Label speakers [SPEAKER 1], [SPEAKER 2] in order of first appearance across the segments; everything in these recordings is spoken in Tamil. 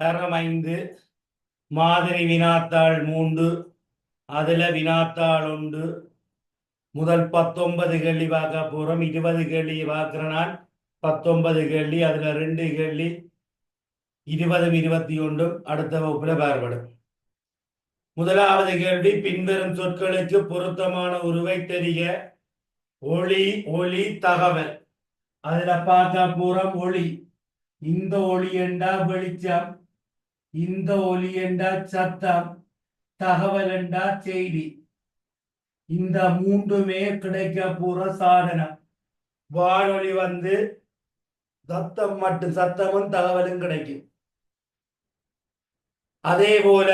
[SPEAKER 1] தரம் ஐந்து மாதிரி வினாத்தாள் மூன்று அதுல வினாத்தாள் உண்டு முதல் பத்தொன்பது கேள்வி பார்க்க போகிறோம் இருபது கேள்வி பார்க்கிற நான் பத்தொன்பது கேள்வி அதுல ரெண்டு கேள்வி இருபதும் இருபத்தி ஒன்றும் அடுத்த வகுப்பில் பார்ப்படும் முதலாவது கேள்வி பின்வரும் சொற்களுக்கு பொருத்தமான உருவை தெரிய ஒளி ஒளி தகவல். அதுல பார்க்க போறோம் ஒளி. இந்த ஒளி என்றா வெளிச்சம். இந்த ஒலி என்றா சத்தம் தகவல் என்றா செய்தி. இந்த மூன்றுமே கிடைக்க போற சாதனம். வானொலி வந்து சத்தம் மட்டும் சத்தமும் தகவலும் கிடைக்கும். அதே போல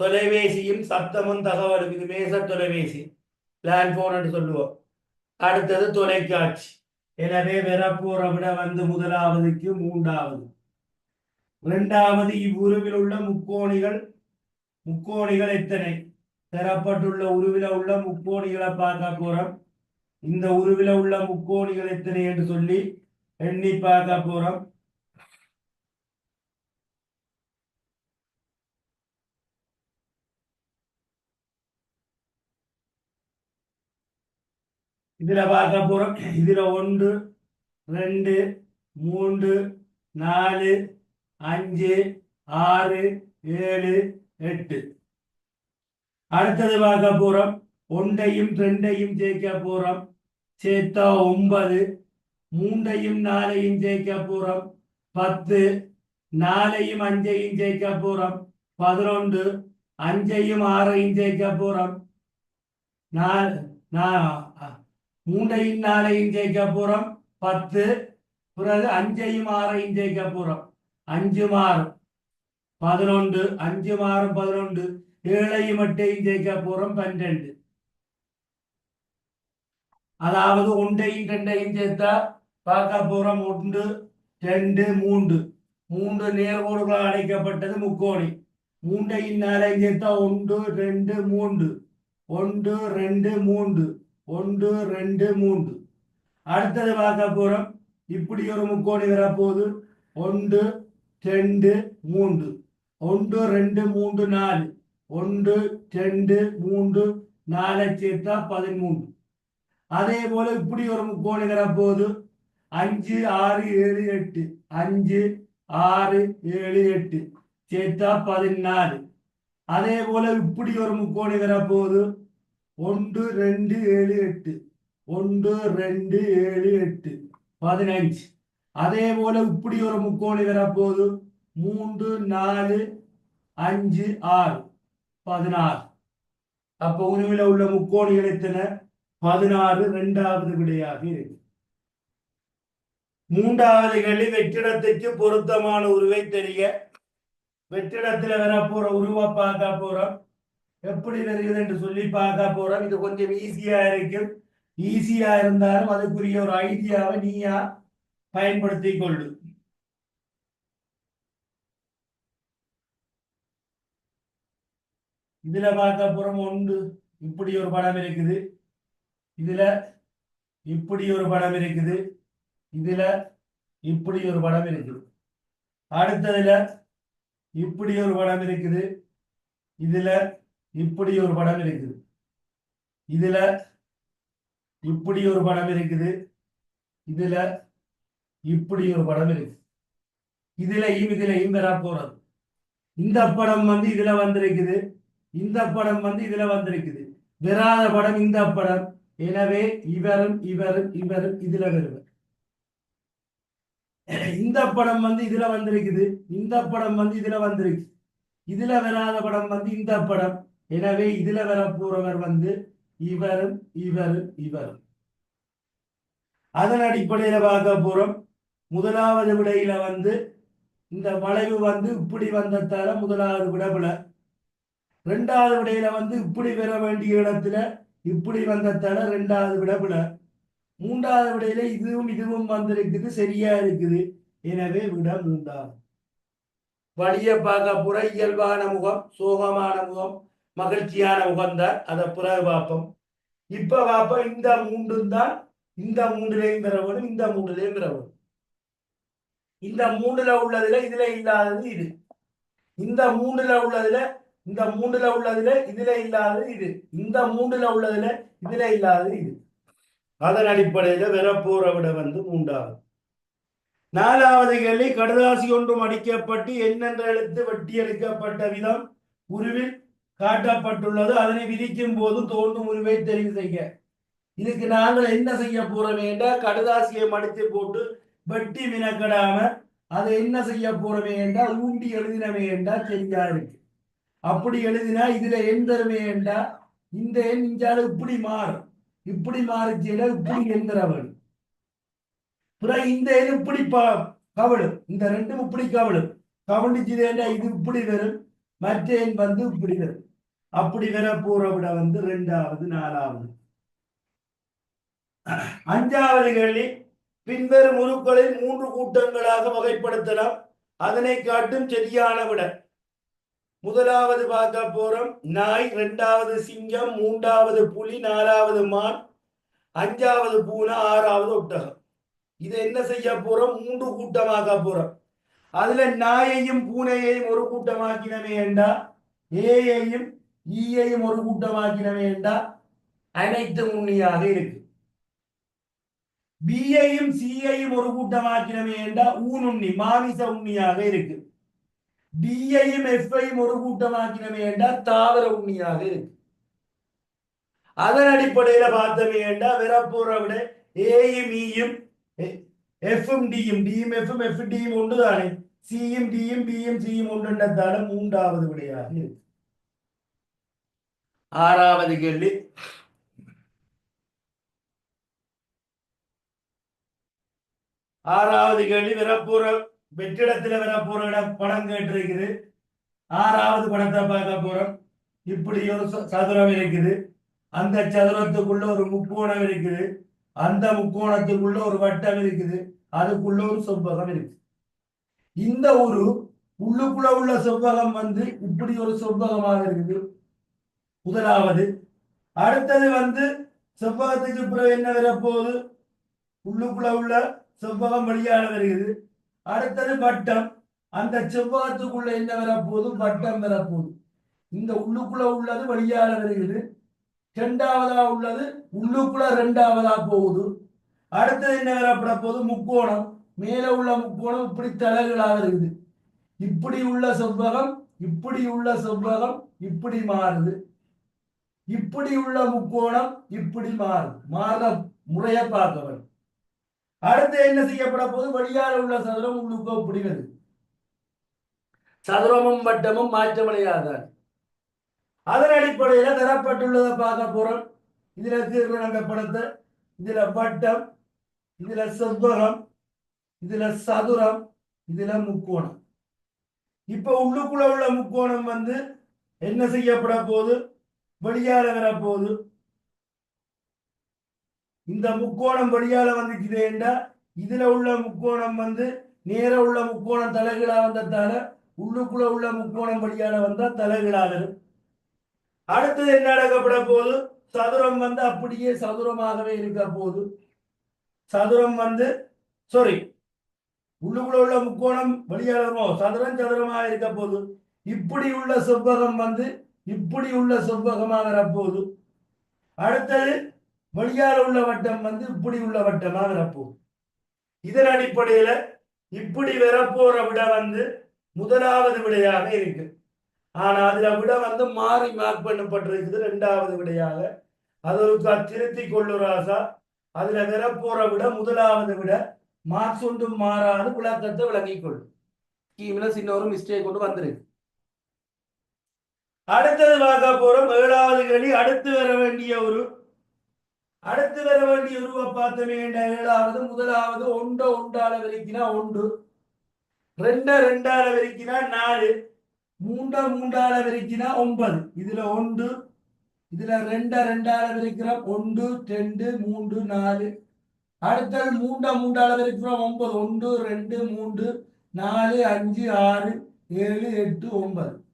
[SPEAKER 1] தொலைபேசியும் சத்தமும் தகவலும். இது மேச தொலைபேசி லேண்ட் போன் என்று சொல்லுவோம். அடுத்தது தொலைக்காட்சி. எனவே வரப்போற விட வந்து முதலாவதுக்கு மூன்றாவது. இரண்டாவது இவ்வுருவில் உள்ள முக்கோணிகள் முக்கோணிகள் எத்தனை? தரப்பட்டுள்ள உருவில உள்ள முக்கோணிகளை பார்க்க போறோம். இந்த உருவில உள்ள முக்கோணிகள் எத்தனை என்று சொல்லி எண்ணி பார்க்க போறோம். இதுல பார்க்க போறோம். இதுல ஒன்று ரெண்டு மூன்று நாலு அஞ்சு ஆறு ஏழு எட்டு. அடுத்தது பார்க்க போகிறோம் ஒன்றையும் ரெண்டையும் ஜெயிக்க போகிறோம் சேர்த்தா ஒன்பது மூன்றையும் நாலையும் ஜெயிக்க போகிறோம் பத்து நாலையும் அஞ்சையும் ஜெயிக்க போகிறோம் பதினொன்று அஞ்சையும் ஆறையும் ஜெயிக்க போகிறோம் நாலு மூன்றையும் நாலையும் ஜெயிக்க போகிறோம் பத்து பிறகு அஞ்சையும் ஆறையும் ஜெயிக்க போகிறோம் அஞ்சு மாறும். பதினொன்று அஞ்சு மாறும் பதினொன்று. ஏழையும் எட்டையும் ஜெயிக்க போறோம் பன்னெண்டு அதாவது ஒன்றையும் ரெண்டையும் சேர்த்தா பார்க்க போறோம் ஒன்று ரெண்டு மூன்று. மூன்று நேர்கோடுகளால் அடைக்கப்பட்டது முக்கோணி. மூன்றையும் நாளையும் சேர்த்தா ஒன்று ரெண்டு மூன்று. ஒன்று ரெண்டு மூன்று. ஒன்று ரெண்டு மூன்று. அடுத்தது பார்க்க போறோம். இப்படி ஒரு முக்கோணி வரப்போகுது. ஒன்று ரெண்டு மூன்று ஒன்று ரெண்டு மூன்று நாலு ஒன்று ரெண்டு மூன்று நாலை சேர்த்தா பதிமூன்று அதே போல இப்படி ஒரு முக்கோணுங்கிற போது அஞ்சு ஆறு ஏழு எட்டு அஞ்சு ஆறு ஏழு எட்டு சேர்த்தா பதினாலு அதே போல இப்படி ஒரு முக்கோணுங்கிற போது ஒன்று ரெண்டு ஏழு எட்டு ஒன்று ரெண்டு ஏழு எட்டு பதினஞ்சு அதே போல இப்படி ஒரு முக்கோணி வரப்போகுது. மூன்று நாலு அஞ்சு ஆறு பதினாறு. அப்ப உணவில் உள்ள முக்கோணிகள் எத்தனை? பதினாறு இரண்டாவது விடையாக இருக்கு. மூன்றாவது கேள்வி வெற்றிடத்துக்கு பொருத்தமான உருவை தெரிய வெற்றிடத்துல வரப்போற உருவ பார்க்க போறோம். எப்படி வருகிறது என்று சொல்லி பார்க்க போறோம். இது கொஞ்சம் ஈஸியா இருக்கும் ஈஸியா இருந்தாலும் அதுக்குரிய ஒரு ஐடியாவை நீயா பயன்படுத்திக் கொள்ளு. இதுல பார்க்க புறம் ஒன்று இப்படி ஒரு படம் இருக்குது. இதுல இப்படி ஒரு படம் இருக்குது. இதுல இப்படி ஒரு படம் இருக்குது. அடுத்ததுல இப்படி ஒரு படம் இருக்குது. இதுல இப்படி ஒரு படம் இருக்குது. இதுல இப்படி ஒரு படம் இருக்குது. இதுல இப்படி ஒரு படம் இருக்கு. இதுலயும் இதுலயும் வர போறது இந்த படம் வந்து இதுல வந்திருக்குது. இந்த படம் வந்து இதுல வந்திருக்குது. வராத படம் இந்த படம். எனவே இவரும் இவரும் இவரும் இதுல வருவர். இந்த படம் வந்து இதுல வந்திருக்குது. இந்த படம் வந்து இதுல வந்திருக்கு. இதுல வராத படம் வந்து இந்த படம். எனவே இதுல வர போறவர் வந்து இவரும் இவரும் இவரும். அதன் அடிப்படையில பார்க்க போறோம். முதலாவது விடையில வந்து இந்த வளைவு வந்து இப்படி வந்ததால முதலாவது விட ரெண்டாவது விடையில வந்து இப்படி பெற வேண்டிய இடத்துல இப்படி வந்ததால ரெண்டாவது விட மூன்றாவது விடையில இதுவும் இதுவும் வந்திருக்குது சரியா இருக்குது. எனவே விட மூன்றாவது வழிய பார்க்க புற இயல்பான முகம் சோகமான முகம் மகிழ்ச்சியான முகம் தான். அதை பிறகு பார்ப்போம். இப்ப பார்ப்போம் இந்த மூன்றும் தான் இந்த மூன்றிலையும் பெறவனும் இந்த மூன்றிலையும் பெறவனும் இந்த மூணுல உள்ளதுல இதுல இல்லாதது இது. இந்த மூணுல உள்ளதுல இந்த மூணுல உள்ளதுல இதுல இல்லாதது இது. இந்த மூணுல உள்ளதுல இதுல இல்லாதது இது. அதன் அடிப்படையில வரப்போற விட வந்து மூன்றாவது. நாலாவது கேள்வி கடுதாசி ஒன்றும் அடிக்கப்பட்டு என்னென்ற எழுத்து வெட்டி எடுக்கப்பட்ட விதம் உருவில் காட்டப்பட்டுள்ளது. அதனை விதிக்கும் போது தோன்றும் உருவை தெரிவு செய்ய இதுக்கு நாங்கள் என்ன செய்ய போறோம் என்றால் கடுதாசியை மடித்து போட்டு வெட்டி வினக்கடாம அதை என்ன செய்ய போறவே என்றால் ஊண்டி எழுதினவே என்றால் சரியா இருக்கு அப்படி எழுதினா இதுல எண் தருமே என்றால் இந்த எண் இஞ்சாலும் இப்படி மாறும். இப்படி மாறிச்சுல இப்படி எந்திரவன் பிறகு இந்த எண் இப்படி ப- கவலும் இந்த ரெண்டும் இப்படி கவலும் கவனிச்சுது இது இப்படி வரும். மற்ற எண் வந்து இப்படி வரும். அப்படி வர போற விட வந்து ரெண்டாவது நாலாவது. அஞ்சாவது கேள்வி. பின்வரும் உருக்களை மூன்று கூட்டங்களாக வகைப்படுத்தலாம். அதனை காட்டும் சரியான விட. முதலாவது பார்க்க போறோம். நாய் இரண்டாவது சிங்கம் மூன்றாவது புலி நாலாவது மான் அஞ்சாவது பூனை ஆறாவது ஒட்டகம். இது என்ன செய்ய போறோம்? மூன்று கூட்டமாக போறோம். அதுல நாயையும் பூனையையும் ஒரு கூட்டமாக்கினவே என்றா? ஏயையும் ஈயையும் ஒரு கூட்டமாக்கினவே என்றா? அனைத்து உண்ணியாக இருக்கு. பியையும் சியையும் ஒரு கூட்டமாக்கினமே என்றா உண்ணி மாமிச உண்ணியாக இருக்கு. டிஐயும் எஃப்ஐயும் ஒரு கூட்டமாக்கினமே என்றா தாவர உண்ணியாக இருக்கு. அதன் அடிப்படையில பார்த்தமே என்றா வரப்போற விட ஏயும் ஈயும் எஃப்எம் டியும் டியும் எஃப்எம் எஃப் டியும் ஒன்றுதானே? சியும் டியும் பியும் சியும் ஒன்றுன்றதால மூன்றாவது விடையாக இருக்கு. ஆறாவது கேள்வி. ஆறாவது கேள்வி வரப்போற வெற்றிடத்துல வரப்போற இடம் படம் கேட்டிருக்குது. ஆறாவது படத்தை பார்க்க போறோம். இப்படி ஒரு ச- சதுரம் இருக்குது. அந்த சதுரத்துக்குள்ள ஒரு முக்கோணம் இருக்குது. அந்த முக்கோணத்துக்குள்ள ஒரு வட்டம் இருக்குது. அதுக்குள்ள ஒரு செவ்வகம் இருக்கு இந்த ஒரு உள்ளுக்குள்ள உள்ள செவ்வகம் வந்து இப்படி ஒரு செவ்வகமாக இருக்குது. முதலாவது அடுத்தது வந்து செவ்வகத்துக்கு பிறகு என்ன வரப்போகுது? உள்ளுக்குள்ள உள்ள செவ்வகம் வழியாக வருகிறது. அடுத்தது வட்டம். அந்த செவ்வாத்துக்குள்ள என்ன வரப்போதும் வட்டம் வரப்போதும் இந்த உள்ளுக்குள்ள உள்ளது வழியாக வருகிறது. இரண்டாவதா உள்ளது? உள்ளுக்குள்ள ரெண்டாவதா போகுது. அடுத்தது என்ன வரப்பட போகுது? முக்கோணம். மேல உள்ள முக்கோணம் இப்படி தலைகளாக இருக்குது இப்படி உள்ள செவ்வகம் இப்படி உள்ள செவ்வகம் இப்படி மாறுது. இப்படி உள்ள முக்கோணம் இப்படி மாறுது. மாற முறைய பார்க்கவர் அடுத்து என்ன செய்யப்பட போது வழியால் உள்ள சதுரம் உள்ளுக்கோ இப்படி சதுரமும் வட்டமும் மாற்றமடையாதான் அதன் அடிப்படையில தரப்பட்டுள்ளதை பார்க்க போறோம். இதுல தீர்வு படத்தை இதுல வட்டம் இதுல செவ்வகம் இதுல சதுரம் இதுல முக்கோணம். இப்ப உள்ளுக்குள்ள உள்ள முக்கோணம் வந்து என்ன செய்யப்பட போகுது? வெளியால வர இந்த முக்கோணம் வெளியால வந்துச்சுது என்றா இதுல உள்ள முக்கோணம் வந்து நேர உள்ள முக்கோணம் தலைகீழா வந்ததால உள்ளுக்குள்ள உள்ள முக்கோணம் வெளியால வந்தா தலைகீழா வரும் அடுத்தது என்ன நடக்கப்பட போது சதுரம் வந்து அப்படியே சதுரமாகவே இருக்க போது சதுரம் வந்து சாரி உள்ளுக்குள்ள உள்ள முக்கோணம் வெளியாளமோ சதுரம் சதுரமாக இருக்க போது இப்படி உள்ள செவ்வகம் வந்து இப்படி உள்ள செவ்வகமாக வரப்போகுது. அடுத்தது வெளியால உள்ள வட்டம் வந்து இப்படி உள்ள வட்டமா வரப்போகுது இதன் அடிப்படையில இப்படி வரப்போற விட வந்து முதலாவது விடையாக இருக்கு. ஆனா அதுல விட வந்து மாறி மார்க் பண்ணப்பட்டிருக்குது ரெண்டாவது விடையாக. அது ஒரு திருத்தி கொள்ளுராசா. அதுல வரப்போற விட முதலாவது விட மார்க்ஸ் ஒன்றும் மாறாது விளக்கத்தை விளங்கிக் கொள்ளும். ஸ்கீம்ல சின்ன ஒரு மிஸ்டேக் கொண்டு வந்திருக்கு. அடுத்தது பார்க்க போறோம். ஏழாவது கேள்வி. அடுத்து வர வேண்டிய ஒரு அடுத்து வர வேண்டிய உருவ பார்த்தமே என்ற ஏழாவது முதலாவது ஒண்ட ஒன்றால விரிக்கினா ஒன்று. ரெண்ட ரெண்டால விரிக்கினா நாலு. மூண்ட மூன்றால விரிக்கினா ஒன்பது. இதுல ஒன்று இதுல ரெண்ட ரெண்டால விரிக்கிறோம். ஒன்று ரெண்டு மூன்று நாலு. அடுத்தது மூண்டா மூன்றால விரிக்கிறோம். ஒன்பது. ஒன்று ரெண்டு மூன்று நாலு அஞ்சு ஆறு ஏழு எட்டு ஒன்பது.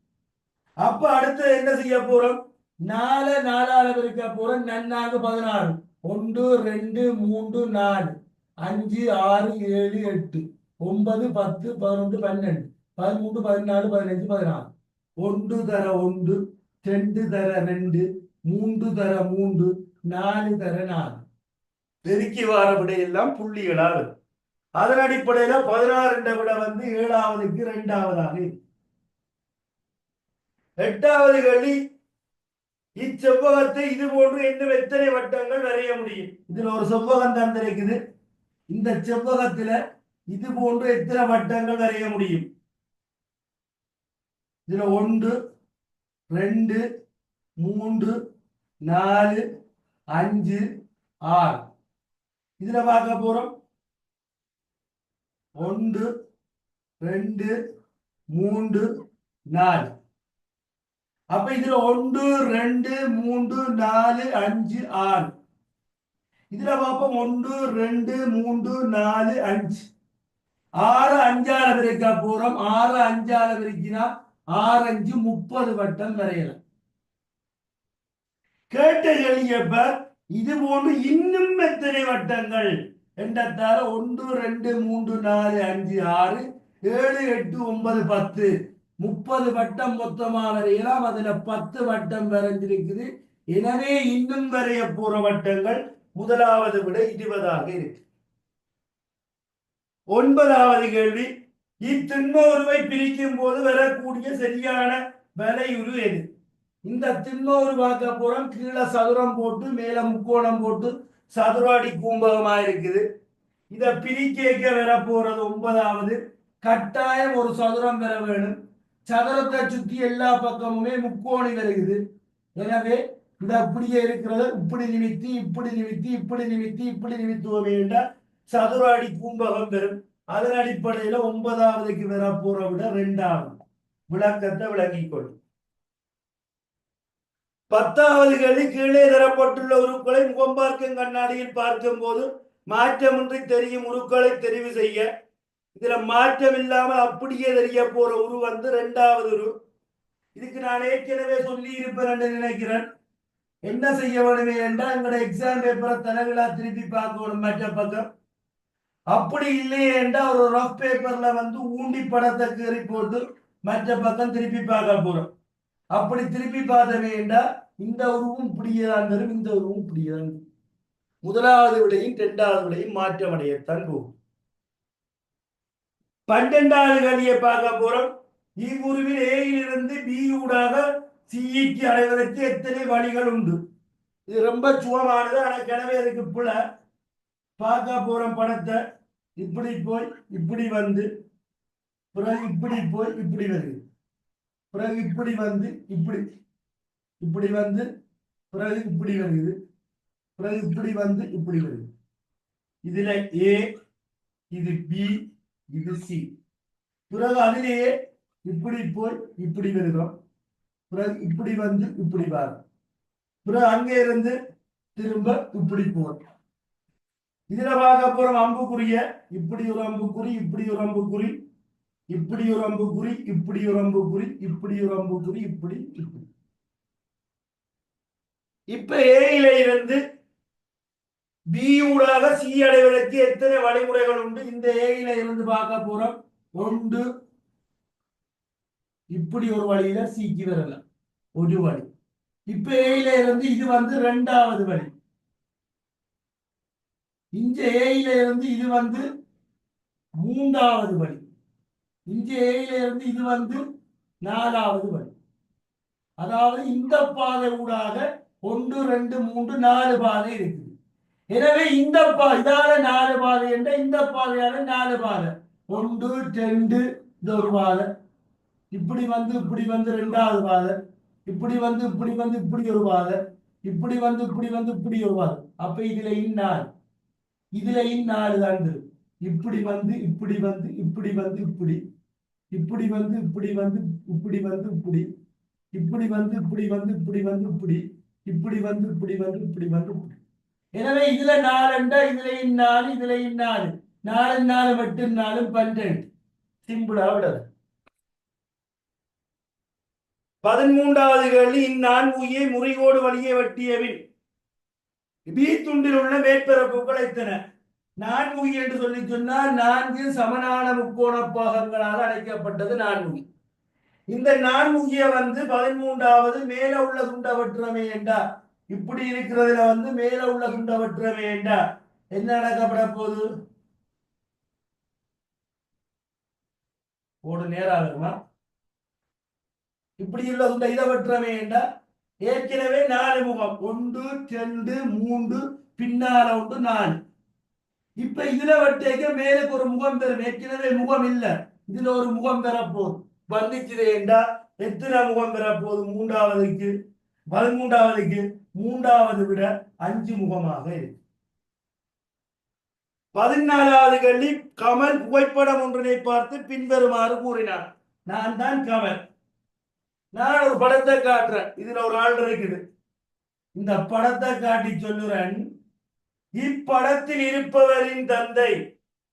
[SPEAKER 1] அப்ப அடுத்து என்ன செய்ய போறோம்? நாலு நாலால விரிக்க போறோம் நன்னாங்க பதினாறு. ஒன்று ரெண்டு மூன்று நாலு. அஞ்சு ஆறு ஏழு எட்டு. ஒன்பது பத்து பதினொன்று பன்னெண்டு. பதிமூன்று பதினாலு பதினஞ்சு பதினாறு. ஒன்று தர ஒன்று ரெண்டு தர ரெண்டு மூன்று தர மூன்று நாலு தர நாலு. பெருக்கி வார விடையெல்லாம் புள்ளிகளாக இருக்கும். அதன் அடிப்படையில பதினாறு விட வந்து ஏழாவதுக்கு இரண்டாவதாக எட்டாவது கேள்வி இச்செவ்வகத்தை இது போன்று இன்னும் எத்தனை வட்டங்கள் வரைய முடியும்? இதுல ஒரு செவ்வகம் தந்திருக்குது இந்த செவ்வகத்துல இது போன்று எத்தனை வட்டங்கள் வரைய முடியும்? இதுல ஒன்று ரெண்டு மூன்று நாலு அஞ்சு ஆறு. இதுல பார்க்க போறோம். ஒன்று ரெண்டு மூன்று நாலு. அப்ப இதுல ஒன்று ரெண்டு மூன்று நாலு அஞ்சு ஆறு. இதுல பார்ப்போம் ஒன்று ரெண்டு மூன்று நாலு அஞ்சு. ஆறு அஞ்சால பிரிக்க போறோம். ஆறு அஞ்சால பிரிக்கினா ஆறு அஞ்சு முப்பது வட்டம் வரையலாம். கேட்ட கேள்வியப்ப இது போன்று இன்னும் எத்தனை வட்டங்கள்? என்றத்தார ஒன்று ரெண்டு மூன்று நாலு அஞ்சு ஆறு ஏழு எட்டு ஒன்பது பத்து. முப்பது வட்டம் மொத்தமாக வரையலாம் அதுல பத்து வட்டம் வரைஞ்சிருக்குது எனவே இன்னும் வரைய போற வட்டங்கள் முதலாவது விட இருபதாக இருக்கு. ஒன்பதாவது கேள்வி. இத்திண்மோருவை பிரிக்கும் போது வரக்கூடிய சரியான வலையுரு எது? இந்த திண்ணோரு பார்க்க போறோம் கீழே சதுரம் போட்டு மேல முக்கோணம் போட்டு சதுராடி கூம்பகமா இருக்குது. இதை பிரிக்க வர போறது ஒன்பதாவது. கட்டாயம் ஒரு சதுரம் பெற வேணும். சதுரத்தை சுத்தி எல்லா பக்கமுமே முக்கோணி வருகுது எனவே இது அப்படியே இருக்கிறத இப்படி நிமித்தி இப்படி நிமித்தி இப்படி நிமித்தி இப்படி நிமித்துவோம் என்றால் சதுராடி கும்பகம் பெறும். அதன் அடிப்படையில ஒன்பதாவதுக்கு வர போற விட ரெண்டாவது விளக்கத்தை விளங்கிக் கொள்ளும் பத்தாவது கேள்வி கீழே தரப்பட்டுள்ள உருக்களை முகம்பார்க்கும் கண்ணாடியில் பார்க்கும் போது மாற்றமின்றி தெரியும் உருக்களை தெரிவு செய்ய இதுல மாற்றம் இல்லாமல் அப்படியே தெரிய போற உரு வந்து ரெண்டாவது உரு. இதுக்கு நான் ஏற்கனவே சொல்லி இருப்பேன் என்று நினைக்கிறேன். என்ன செய்ய வேணுமே என்றால் எங்களோட எக்ஸாம் பேப்பரை தலைவிழா திருப்பி பார்க்கணும் மற்ற பக்கம். அப்படி இல்லையே என்றால் ஒரு ரஃப் பேப்பர்ல வந்து ஊண்டி படத்தை கீறி போட்டு மற்ற பக்கம் திருப்பி பார்க்க போறோம். அப்படி திருப்பி பார்த்தவே என்றால் இந்த உருவும் இப்படியே தான் இந்த உருவும் இப்படியே தான் முதலாவது விடையும் இரண்டாவது விடையும் மாற்றமடையத்தான் போகும். பன்னெண்டாவது கதியை பார்க்க போறோம். இவ்வுருவில் ஏயிலிருந்து பி ஊடாக சிஇக்கு அடைவதற்கு எத்தனை வழிகள் உண்டு? இது ரொம்ப சுகமானது ஆனால் கிணவே அதுக்கு புல. பார்க்க போறோம் படத்தை. இப்படி போய் இப்படி வந்து. பிறகு இப்படி போய் இப்படி வருது. பிறகு இப்படி வந்து இப்படி. இப்படி வந்து பிறகு இப்படி வருது. பிறகு இப்படி வந்து இப்படி வருது. இதுல ஏ இது பி இது சி பிறகு அதிலேயே இப்படி போய் இப்படி வருகிறோம் பிறகு இப்படி வந்து இப்படி வரும் பிறகு அங்கே இருந்து திரும்ப இப்படி போறோம் இதுல பார்க்க போறோம் இப்படி ஒரு அம்புக்குறி இப்படி ஒரு அம்புக்குறி. இப்படி ஒரு அம்புக்குறி இப்படி ஒரு அம்புக்குறி இப்படி ஒரு அம்புக்குறி இப்படி இப்படி. இப்ப ஏயில இருந்து பி ஊடாக சி அடைவதற்கு எத்தனை வழிமுறைகள் உண்டு? இந்த ஏயில இருந்து பார்க்க போறோம். ஒன்று இப்படி ஒரு வழியில சிக்கு வரலாம். ஒரு வழி. இப்ப ஏயில இருந்து இது வந்து ரெண்டாவது வழி. இந்த ஏயில இருந்து இது வந்து மூன்றாவது வழி. இந்த ஏயில இருந்து இது வந்து நாலாவது வழி. அதாவது இந்த பாதை ஊடாக ஒன்று ரெண்டு மூன்று நாலு பாதை இருக்குது. எனவே இந்த பா இதால நாலு பாதை என்ற இந்த பாதையால நாலு பாதை ஒன்று ரெண்டு இந்த ஒரு பாதை இப்படி வந்து இப்படி வந்து ரெண்டாவது பாதை இப்படி வந்து இப்படி வந்து இப்படி ஒரு பாதை இப்படி வந்து இப்படி வந்து இப்படி ஒரு பாதை அப்ப இதுல இந்நாள் இதுல இந்நாள் தான் இப்படி வந்து இப்படி வந்து இப்படி வந்து இப்படி இப்படி வந்து இப்படி வந்து இப்படி வந்து இப்படி இப்படி வந்து இப்படி வந்து இப்படி வந்து இப்படி இப்படி வந்து இப்படி வந்து இப்படி வந்து இப்படி எனவே இதுல நாலண்டா இதுல இந்நாலு இதுல இந்நாலு நாலு நாலு மட்டும் நாலு பன்னெண்டு. சிம்பிளா விடாது பதிமூன்றாவது கேள்வி இந்நான்குயை முறிகோடு வழியே வெட்டியவின் பி துண்டில் உள்ள மேற்பரப்புகள் எத்தனை? நான்முகி என்று சொல்லி சொன்னால் நான்கு சமனான முக்கோண பாகங்களாக அழைக்கப்பட்டது நான்முகி இந்த நான்முகிய வந்து பதிமூன்றாவது மேல உள்ள துண்டவற்றமே என்றார். இப்படி இருக்கிறதுல வந்து மேல உள்ள துண்டை வெற்ற வேண்டாம் என்ன நடக்கப்பட போகுது? ஓடு நேரம் இருக்குமா இப்படி உள்ள துண்டை இதை வெற்ற வேண்டாம் ஏற்கனவே நாலு முகம். ஒன்று ரெண்டு மூன்று பின்னால ஒன்று நாலு. இப்ப இதுல வட்டேக்க மேலுக்கு ஒரு முகம் பெறும். ஏற்கனவே முகம் இல்லை. இதுல ஒரு முகம் பெறப்போகுது. வந்துச்சு என்றா எத்தனை முகம் பெறப்போகுது? மூன்றாவதுக்கு. பதிமூன்றாவதுக்கு மூன்றாவது விட அஞ்சு முகமாக இருக்கு. பதினாலாவது கல்வி கமல் புகைப்படம் ஒன்றினை பார்த்து பின்வருமாறு கூறினார். நான் தான் கமல். நான் ஒரு படத்தை காட்டுறேன். இதுல ஒரு ஆள் இருக்குது. இந்த படத்தை காட்டி சொல்லுறேன் இப்படத்தில் இருப்பவரின் தந்தை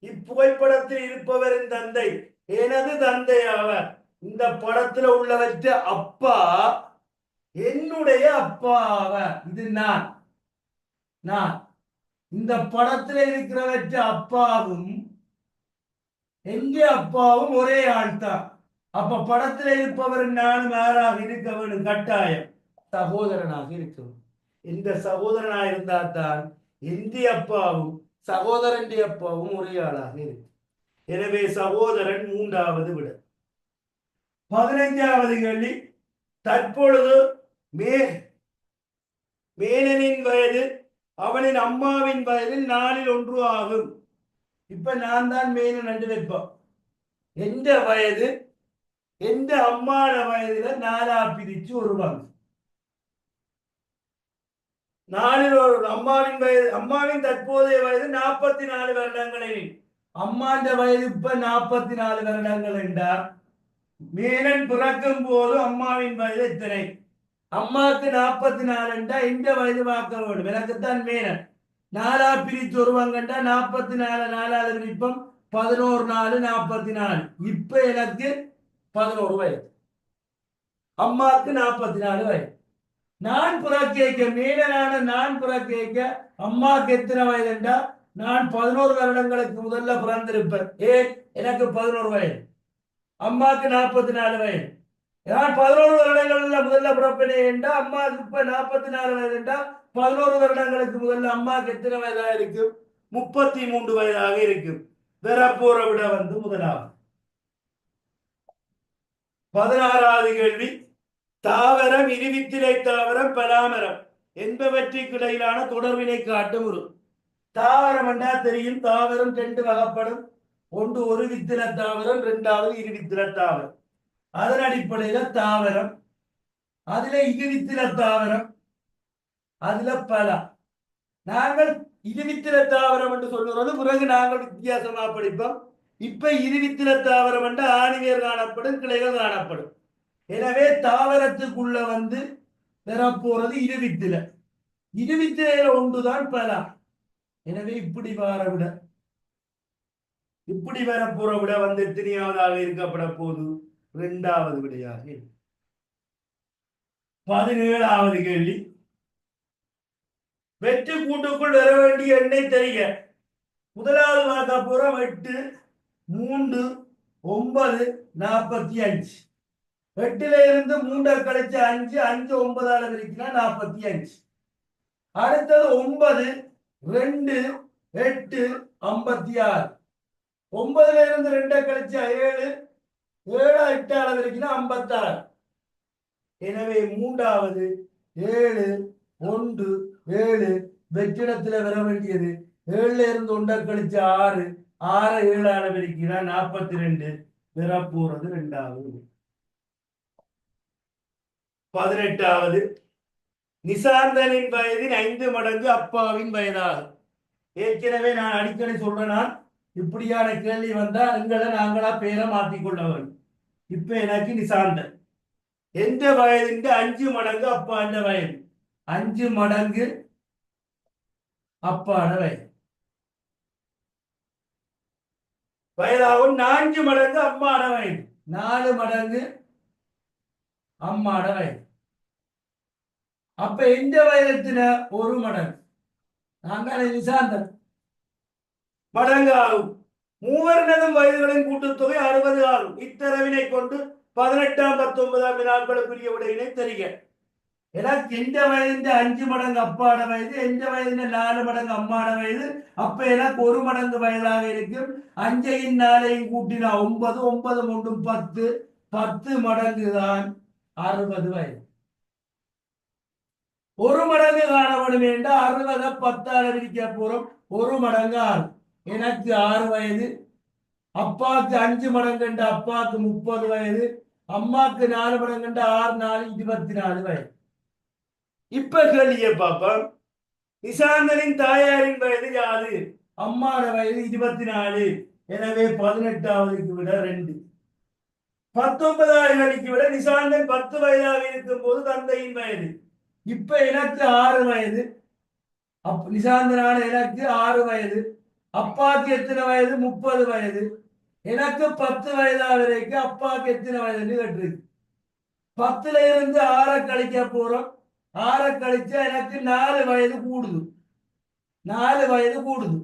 [SPEAKER 1] இப்புகைப்படத்தில் இருப்பவரின் தந்தை எனது தந்தை அவர் இந்த படத்துல உள்ளவற்ற அப்பா என்னுடைய அப்பாவ இது நான். நான். இந்த படத்துல இருக்கிறவற்ற அப்பாவும் எங்க அப்பாவும் ஒரே ஆள் தான் அப்ப படத்துல இருப்பவர் நானும் யாராக இருக்க வேண்டும் கட்டாயம். சகோதரனாக இருக்கும் இந்த சகோதரனா இருந்தா தான் இந்திய அப்பாவும் சகோதரன் அப்பாவும் ஒரே ஆளாக இருக்கு எனவே சகோதரன் மூன்றாவது விட. பதினைஞ்சாவது கேள்வி. தற்பொழுது மே மேனனின் வயது அவனின் அம்மாவின் வயதில் நாலில் ஒன்று ஆகும். இப்ப நான் தான் மேனன் என்று வைப்போம். எந்த வயது எந்த அம்மாட வயதுல நாலா பிரிச்சு வருவாங்க நாளில் நாலில் ஒரு அம்மாவின் வயது அம்மாவின் தற்போதைய வயது நாற்பத்தி நாலு வருடங்களில் அம்மாண்ட வயது இப்ப நாற்பத்தி நாலு வருடங்கள் என்றார் மேனன் பிறக்கும் போது அம்மாவின் வயது இத்தனை அம்மாவுக்கு நாற்பத்தி நாலுண்டா இந்த வயது பார்க்க வேண்டும் எனக்குத்தான் மேனன். நாலா பிரித்து வருவாங்கண்டா நாற்பத்தி நாலு நாலாவது பிரிப்பம் பதினோரு நாலு நாற்பத்தி நாலு இப்ப எனக்கு பதினோரு வயது. அம்மாவுக்கு நாற்பத்தி நாலு வயது. நான் புறக்கேக்க மேலனான நான் புறக்கேக்க அம்மாவுக்கு எத்தனை வயதுண்டா? நான் பதினோரு வருடங்களுக்கு முதல்ல பிறந்திருப்பேன். ஏன்? எனக்கு பதினோரு வயது. அம்மாவுக்கு நாற்பத்தி நாலு வயது. நான் பதினோரு வருடங்கள்ல முதல்ல பிறப்பினே என்றா அம்மா இப்ப நாற்பத்தி நாலு வயது என்றா பதினோரு வருடங்களுக்கு முதல்ல அம்மாவுக்கு எத்தனை வயதாக இருக்கும்? முப்பத்தி மூன்று வயதாக இருக்கும். பிறப்போரை விட வந்து முதலாவது. பதினாறாவது கேள்வி. தாவரம் இருவித்திரை தாவரம் பலாமரம். என்பவற்றுக்கு இடையிலான தொடர்பினை காட்டும் ஒரு. தாவரம் என்றா தெரியும் தாவரம் ரெண்டு வகைப்படும். ஒன்று ஒரு வித்திர தாவரம் இரண்டாவது இருவித்திர தாவரம். அதன் அடிப்படையில தாவரம் அதுல இருவித்தில தாவரம் அதுல பலா நாங்கள் இருவித்தில தாவரம் என்று சொல்லுறது பிறகு நாங்கள் வித்தியாசமா படிப்போம். இப்ப இருவித்திர தாவரம் என்று ஆணிவேர் காணப்படும் கிளைகள் காணப்படும். எனவே தாவரத்துக்குள்ள வந்து பெறப்போறது இருவித்தில இருவித்திரையில ஒன்றுதான் பலா எனவே இப்படி வர விட இப்படி வரப்போற விட வந்து எத்தனையாவதாக இருக்கப்பட போது இரண்டாவது விடையாக பதினேழாவது கேள்வி. வெற்றி கூட்டுக்குள் வர வேண்டிய எண்ணெய் தெரிய முதலாவது பார்க்க போறோம் எட்டு மூன்று ஒன்பது நாற்பத்தி அஞ்சு. எட்டுல இருந்து மூன்றை கழிச்சு அஞ்சு அஞ்சு ஒன்பதால பிரிக்கினா நாற்பத்தி அஞ்சு. அடுத்தது ஒன்பது ரெண்டு எட்டு ஐம்பத்தி ஆறு. ஒன்பதுல இருந்து ரெண்டை கழிச்சா ஏழு ஏழா எட்டு அளவு இருக்குன்னா ஐம்பத்தாறு. எனவே மூன்றாவது ஏழு ஒன்று ஏழு வெற்றிடத்துல வர வேண்டியது. ஏழுல இருந்து ஒன்றை கழிச்சு ஆறு ஆறு ஏழு அளவு இருக்குன்னா நாற்பத்தி ரெண்டு வரப்போறது ரெண்டாவது. பதினெட்டாவது நிசாந்தனின் வயதின் ஐந்து மடங்கு அப்பாவின் வயதாகும். ஏற்கனவே நான் அடிக்கடி சொல்றேன் நான் இப்படியான கேள்வி வந்தா எங்களை நாங்களா பேரை மாத்தி வேண்டும் இப்ப எனக்கு நிசாந்தன் எந்த வயதுண்டு அஞ்சு மடங்கு அப்பாண்ட வயது. அஞ்சு மடங்கு அப்பாட வயது. வயதாகும் நான்கு மடங்கு அம்மாட வயது. நாலு மடங்கு அம்மாட வயது. அப்ப எந்த வயதத்தின ஒரு மடங்கு. நாங்கள் நிசாந்தன். மடங்கு ஆகும் மூவரினதும் வயதுகளின் கூட்டுத்தொகை அறுபது ஆகும். இத்தரவினை கொண்டு பதினெட்டாம் பத்தொன்பதாம் வினாக்களுக்குரிய விடையினை தெரிய ஏன்னா எந்த வயது அஞ்சு மடங்கு அப்பாட வயது எந்த வயது நாலு மடங்கு அம்மாட வயது அப்ப எனக்கு ஒரு மடங்கு வயதாக இருக்கும். அஞ்சையும் நாலையும் கூட்டினா ஒன்பது ஒன்பது ஒன்றும் பத்து. பத்து மடங்கு தான் அறுபது வயது. ஒரு மடங்கு காணப்படும் என்றால் அறுபதை பத்தால் இருக்க போறோம். ஒரு மடங்கு ஆறு எனக்கு ஆறு வயது. அப்பாவுக்கு அஞ்சு மடங்குண்ட அப்பாவுக்கு முப்பது வயது. அம்மாக்கு நாலு மடங்குண்ட ஆறு நாலு இருபத்தி நாலு வயது. இப்ப கேள்விய பாப்போம் நிசாந்தனின் தாயாரின் வயது யாது? அம்மாட வயது இருபத்தி நாலு எனவே பதினெட்டாவதுக்கு விட ரெண்டு. பத்தொன்பதாவது கழிக்கு விட நிசாந்தன் பத்து வயதாக இருக்கும் போது தந்தையின் வயது. இப்ப எனக்கு ஆறு வயது. அப் நிசாந்தனான எனக்கு ஆறு வயது. அப்பாக்கு எத்தனை வயது? முப்பது வயது. எனக்கு பத்து வயதாக வரைக்கும் அப்பாக்கு எத்தனை வயதுன்னு கேட்டிருக்கு பத்துல இருந்து ஆறை கழிக்க போறோம். ஆறை கழிச்சா எனக்கு நாலு வயது கூடுது. நாலு வயது கூடுது.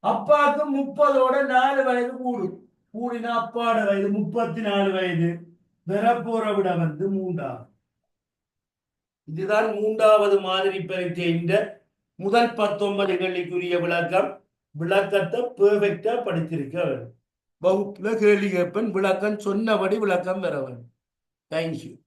[SPEAKER 1] அப்பாவுக்கு முப்பதோட நாலு வயது கூடுது கூடினா அப்பாட வயது முப்பத்தி நாலு வயது. பிறப்புற விட வந்து மூன்றாவது. இதுதான் மூன்றாவது மாதிரி பரீட்சை பரீட்சையின் முதல் பத்தொன்பது கேள்விக்குரிய விளக்கம். விளக்கத்தை பெர்ஃபெக்டா படித்திருக்க வேண்டும். வகுப்புல கேள்வி கேட்பேன். விளக்கம் சொன்னபடி விளக்கம் பெற வேண்டும். தேங்க்யூ